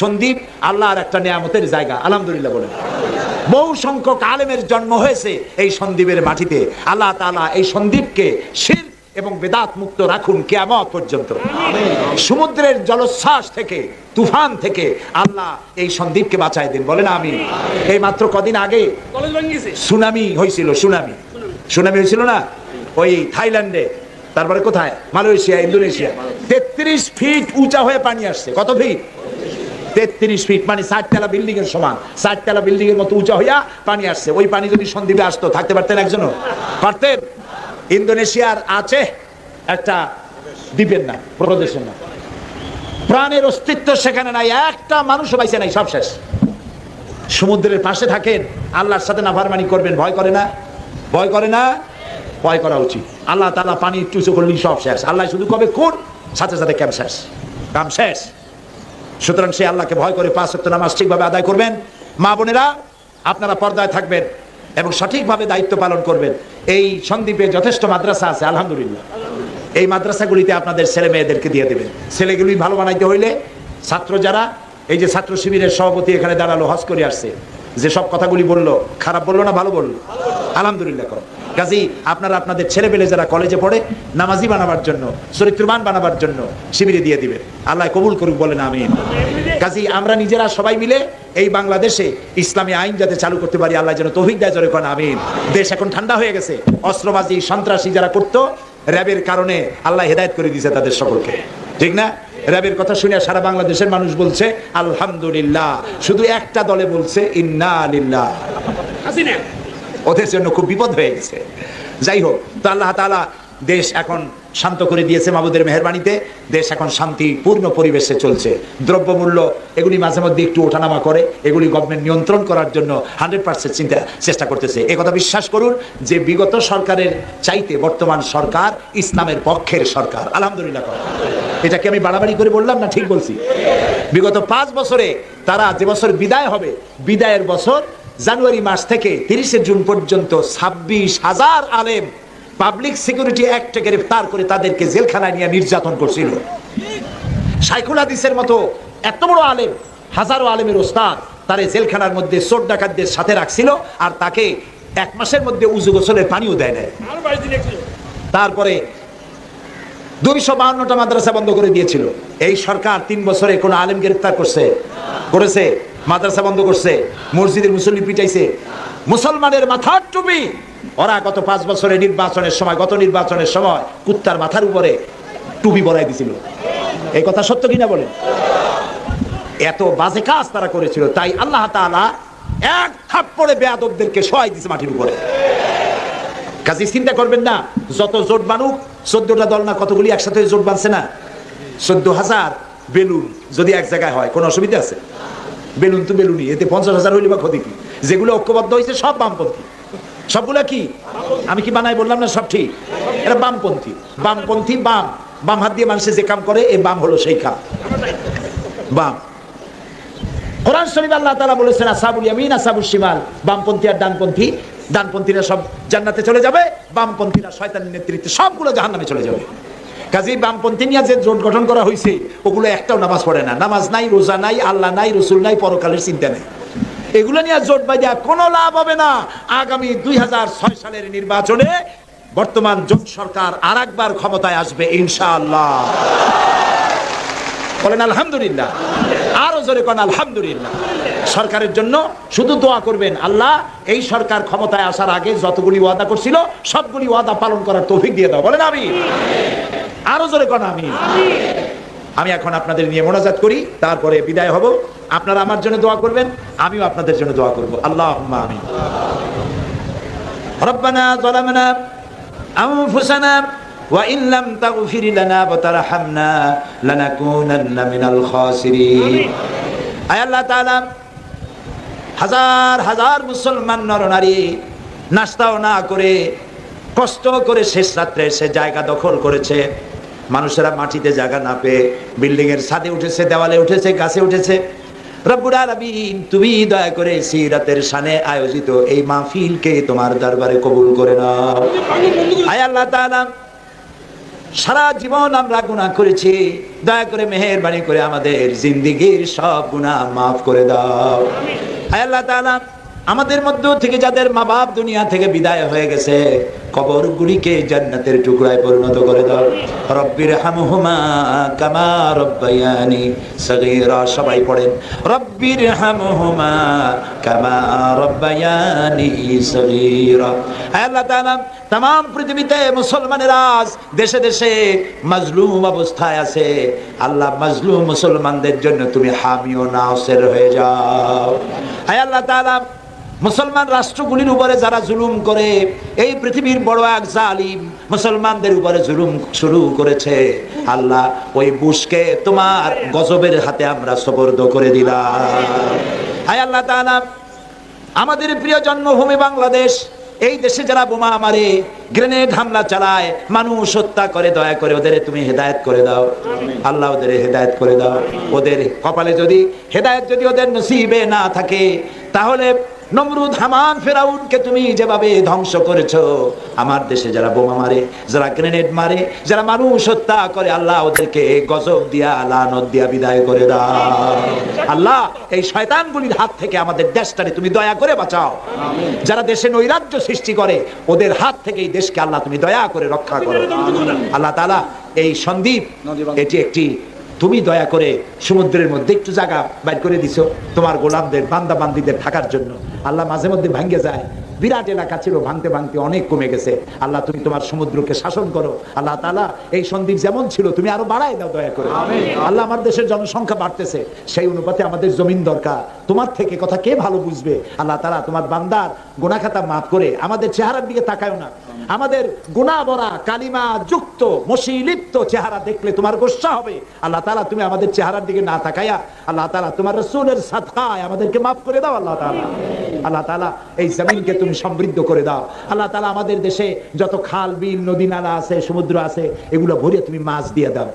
সন্দীপ আল্লাহর একটা নিয়ামতের জায়গা আলহামদুলিল্লাহ বলেন। বহু সংখ্যক আলেমের জন্ম হয়েছে এই সন্দীপের মাটিতে। আল্লাহ তাআলা এই সন্দীপকে শির এবং বেদাত মুক্ত রাখুন কেয়ামত পর্যন্ত। সমুদ্রের জলোচ্ছ্বাস থেকে তুফান থেকে আল্লাহ এই সন্দীপকে বাঁচায় দিন। বলেন আমি এই মাত্র কদিন আগে সুনামি হয়েছিল সুনামি। সুনামি হয়েছিল না? ওই থাইল্যান্ডে। তারপরে কোথায়? Malaysia Indonesia. তেত্রিশ ফিট উঁচা হয়ে পানি আসছে। কত ফিট? তেত্রিশ ফিট মানে ষাটতলা বিল্ডিং এর সমান। ষাটতলা বিল্ডিং এর মতো উঁচা হইয়া পানি আসছে। ওই পানি যদি সন্দীপে আসতো, থাকতে পারতেন একজনও? পারতেন? ইন্দোনেশিয়ার আছে একটা দ্বীপের নাম, প্রদেশের নাম। প্রাণের অস্তিত্ব সেখানে নাই, একটা মানুষও পাইছে নাই, সব শেষ। সমুদ্রের পাশে থাকেন, আল্লাহর সাথে নাফারমানি করবেন, ভয় করে না? ভয় করে না? ভয় করা উচিত। আল্লাহ তালা পানি উঁচু করলেই সব শেষ। আল্লাহ শুধু কবে? কোন? সাথে সাথে ক্যাম শেষ? কাম শেষ। সুতরাং সে আল্লাহকে ভয় করে পাঁচ সপ্তাহ নামাজ ঠিকভাবে আদায় করবেন। মা বোনেরা, আপনারা পর্দায় থাকবেন এবং সঠিকভাবে দায়িত্ব পালন করবেন। এই সন্দ্বীপে যথেষ্ট মাদ্রাসা আছে, আলহামদুলিল্লাহ। এই মাদ্রাসাগুলিতে আপনাদের ছেলে মেয়েদেরকে দিয়ে দেবেন। ছেলেগুলি ভালো বানাইতে হইলে ছাত্র যারা, এই যে ছাত্র শিবিরের সভাপতি এখানে দাঁড়াল, হজ করে আসছে, যে সব কথাগুলি বলল, খারাপ বলল না, ভালো বলল? আলহামদুলিল্লাহ, করো। কাজী, আপনারা আপনাদের ছেলেবেলে যারা কলেজে পড়ে, নামাজি বানাবার জন্য, চরিত্রবান বানাবার জন্য শিবিরে দিয়ে দিবেন আল্লাহ কবুল করুক, বলেন আমি কাজী, আমরা নিজেরা সবাই মিলে এই বাংলাদেশে ইসলামী আইন যাতে চালু করতে পারি, আল্লাহ যেন তৌফিক দেয়, জোরে কোন, আমিন। দেশ এখন ঠান্ডা হয়ে গেছে। অস্ত্রবাজি, সন্ত্রাসী যারা করতো, র্যাবের কারণে আল্লাহ হেদায়েত করে দিয়েছে তাদের সকলকে। ঠিক না? র্যাবের কথা শুনে সারা বাংলাদেশের মানুষ বলছে, আলহামদুলিল্লাহ। শুধু একটা দলে বলছে, ইন্না আলিল্লাহ ওদের জন্য খুব বিপদ হয়ে গেছে। যাই হোক, তো আল্লাহ তাআলা দেশ এখন শান্ত করে দিয়েছে মাবুদের মেহরবানিতে। দেশ এখন শান্তিপূর্ণ পরিবেশে চলছে। দ্রব্যমূল্য এগুলি মাঝে মধ্যে একটু ওঠানামা করে, এগুলি গভর্নমেন্ট নিয়ন্ত্রণ করার জন্য হান্ড্রেড পার্সেন্ট চিন্তা, চেষ্টা করতেছে। এ কথা বিশ্বাস করুন যে বিগত সরকারের চাইতে বর্তমান সরকার ইসলামের পক্ষের সরকার। আলহামদুলিল্লাহ কর। এটা কি আমি বাড়াবাড়ি করে বললাম না ঠিক বলছি? বিগত পাঁচ বছরে তারা যে বছর বিদায় হবে, বিদায়ের বছর জানুয়ারি মাস থেকে তিরিশে জুন পর্যন্ত ছাব্বিশ হাজার আলেম পাবলিক সিকিউরিটি অ্যাক্টে গ্রেফতার করে তাদেরকে জেলখানায় নিয়ে নির্যাতন করছিল। সাইকুল হাদিসের মতো এত বড় আলেম হাজারো আলেমের ওস্তাদ তারে জেলখানার মধ্যে চোর ডাকাতদের সাথে রাখছিল আর তাকে এক মাসের মধ্যে উজু গোসলের পানিও দেয় নাই। একটু তারপরে দুইশো বাহান্নটা মাদ্রাসা বন্ধ করে দিয়েছিল। এই সরকার তিন বছরে কোনো আলেম গ্রেফতার করছে করেছে? মাদ্রাসা বন্ধ করছে, মসজিদের মুসল্লি পিটাইছে। মুসলমানের মাথার টুপি। ওরা গত পাঁচ বছরে নির্বাচনের সময়, গত নির্বাচনের সময় কুত্তার মাথার উপরে টুপি বড়াই দিছিল। এই কথা সত্য কিনা বলেন? এত বাজে কাজ তারা করেছিল, তাই আল্লাহ তাআলা এক থাপ্পড়ে বেয়াদবদেরকে সহায় দিছে মাটির উপরে। কাজে চিন্তা করবেন না, যত জোট বানুক, চোদ্দটা দল না কতগুলি একসাথে জোট বানছে না? চোদ্দ হাজার বেলুন যদি এক জায়গায় হয়, কোনো অসুবিধা আছে? বেলুন তো বেলুনই, এতে পঞ্চাশ হাজার হইলে বা ক্ষতি কি? যেগুলো ঐক্যবদ্ধ হয়েছে সব বামপন্থী। সবগুলা কি? আমি কি বানাই বললাম না সব ঠিক? এটা বামপন্থী। বামপন্থী, বাম। বাম হাত দিয়ে মানুষের যে কাম করে এই বাম হলো সেই কাম। বাম। কোরআন শরীফ আল্লাহ তাআলা বলেছেন, আসাবুল ইয়ামিন আসাবুল শিমাল। বামপন্থী আর ডানপন্থী। ডানপন্থীরা সব জান্নাতে চলে যাবে, বামপন্থীরা শয়তানের নেতৃত্বে সবগুলো জাহান্নামে চলে যাবে। কাজেই বামপন্থী নিয়ে যে জোট গঠন করা হয়েছে ওগুলো একটাও নামাজ পড়ে না। নামাজ নাই, রোজা নাই, আল্লাহ নাই, রসুল নাই, পরকালের চিন্তা নাই। এগুলো নিয়ে জোট বাজা কোনো লাভ হবে না। আগামী দুই হাজার ছয় সালের নির্বাচনে বর্তমান জোট সরকার আর একবার ক্ষমতায় আসবে, ইনশাআল্লাহ। বলেন, আলহামদুলিল্লাহ। আরও জোরে কোন, আলহামদুলিল্লাহ। সরকারের জন্য শুধু দোয়া করবেন, আল্লাহ, এই সরকার ক্ষমতায় আসার আগে যতগুলি ওয়াদা করছিল, সবগুলি ওয়াদা পালন করার তৌফিক দিয়ে দাও। বলেন আমি আরো জোরে কোন আমি আমি এখন আপনাদের নিয়ে মোনাজাত করি তারপরে বিদায় হব আপনারা আমার জন্য দোয়া করবেন আমিও আপনাদের জন্য দোয়া করব আল্লাহ আমিন ربنا ظلمنا أنفسنا وإن لم تغفر لنا وترحمنا لنكونن من الخاسرين আয় আল্লাহ তাআলা হাজার হাজার মুসলমান নরনারী নাস্তাও না করে কষ্ট করে শেষ রাত্রে সে জায়গা দখল করেছে মানুষেরা মাটিতে জায়গা না পেয়ে বিল্ডিং এর ছাদে উঠেছে, দেওয়ালে উঠেছে, গাছে উঠেছে। তুমি দয়া করে সিরাতের শানে আয়োজিত এই মাহফিলকে তোমার দরবারে কবুল করে সারা জীবন আমরা গুনাহ করেছি। দয়া করে করে আমাদের জিন্দিগির সব গুনাহ মাফ করে দাও। তাআলা, আমাদের মধ্য থেকে যাদের মা বাপ দুনিয়া থেকে বিদায় হয়ে গেছে কবর গুলিকে জান্নাতের টুকরায় পরিণত করে দাও। রব্বির হামহুমা কামা রব্বায়ানি সগীরা, সবাই পড়েন। রব্বির হামহুমা কামা রব্বায়ানি সগীরা। আল্লাহ তাআলা তাম পৃথিবীতে মুসলমানের আজ দেশে দেশে মাজলুম অবস্থায় আছে। আল্লাহ মাজলুম মুসলমানদের জন্য তুমি হামিও নাসের হয়ে যাও। হায় আল্লাহ তাআলা মুসলমান রাষ্ট্রগুলির উপরে যারা জুলুম করে, এই পৃথিবীর বড় এক জালিম মুসলমানদের উপরে জুলুম শুরু করেছে। আল্লাহ ওই বুশকে তোমার গজবের হাতে আমরা সবর্দ করে দিলাম। হায় আল্লাহ তাআলা, আমাদের প্রিয় জন্মভূমি বাংলাদেশ, এই দেশে যারা বোমা মারে, গ্রেনেড হামলা চালায়, মানুষ হত্যা করে, দয়া করে ওদের তুমি হেদায়েত করে দাও। আল্লাহ ওদের হেদায়েত করে দাও। ওদের কপালে যদি হেদায়েত যদি ওদের নসিবে না থাকে, তাহলে নমরুদ হামান ফেরাউনকে তুমি যেভাবে ধ্বংস করেছ আমার দেশে যারা বোমা মারে যারা গ্রেনেড মারে যারা মানুষ হত্যা করে আল্লাহ ওদেরকে গজব দিয়া লানত দিয়া বিদায় করে দাও। আল্লাহ এই শয়তানগুলির হাত থেকে আমাদের দেশটারে তুমি দয়া করে বাঁচাও। যারা দেশে নৈরাজ্য সৃষ্টি করে ওদের হাত থেকে এই দেশকে আল্লাহ তুমি দয়া করে রক্ষা করো। আল্লাহ। তাআলা এই সন্দীপ এটি একটি তুমি দয়া করে সমুদ্রের মধ্যে একটু জায়গা বাইর করে দিছো তোমার গোলামদের বান্দা বান্দিদের থাকার জন্য। আল্লাহ মাঝে মধ্যে ভাঙ্গে যায়। বিরাট এলাকা ছিল ভাঙতে ভাঙতে অনেক কমে গেছে। আল্লাহ তুমি তোমার সমুদ্রকে শাসন করো। আল্লাহ তালা এই সন্দীপ যেমন ছিল তুমি আরও বাড়াই দাও দয়া করে। আল্লাহ আমার দেশের জনসংখ্যা বাড়তেছে। সেই অনুপাতে আমাদের জমিন দরকার। তোমার থেকে কথা কে ভালো বুঝবে? আল্লাহ তালা তোমার বান্দার গোনা মাফ করে আমাদের চেহারার দিকে তাকায় না। আমাদের গুণা ভরা কালিমা যুক্ত, মসিলিপ্ত চেহারা দেখলে তোমার গোসা হবে। আল্লাহ তালা তুমি আমাদের চেহারার দিকে না তাকাইয়া আল্লাহ তালা তোমার রসুলের সাদকায় আমাদেরকে মাফ করে দাও আল্লাহ তালা আল্লাহ তালা এই জমিনকে তুমি সমৃদ্ধ করে দাও। আল্লাহ তালা আমাদের দেশে যত খাল, বিল, নদী, নালা আছে, সমুদ্র আছে, এগুলো ভরে তুমি মাছ দিয়ে দাও।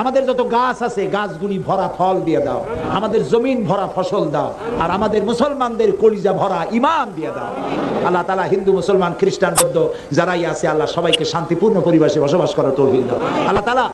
আমাদের যত গাছ আছে, গাছগুলি ভরা ফল দিয়ে দাও। আমাদের জমিন ভরা ফসল দাও। আর আমাদের মুসলমানদের কলিজা ভরা ইমান দিয়ে দাও। আল্লাহ তালা হিন্দু, মুসলমান, খ্রিস্টান, বৌদ্ধ যারাই আছে, আল্লাহ সবাইকে শান্তিপূর্ণ পরিবেশে বসবাস করার তৌফিক দাও। আল্লাহ তালা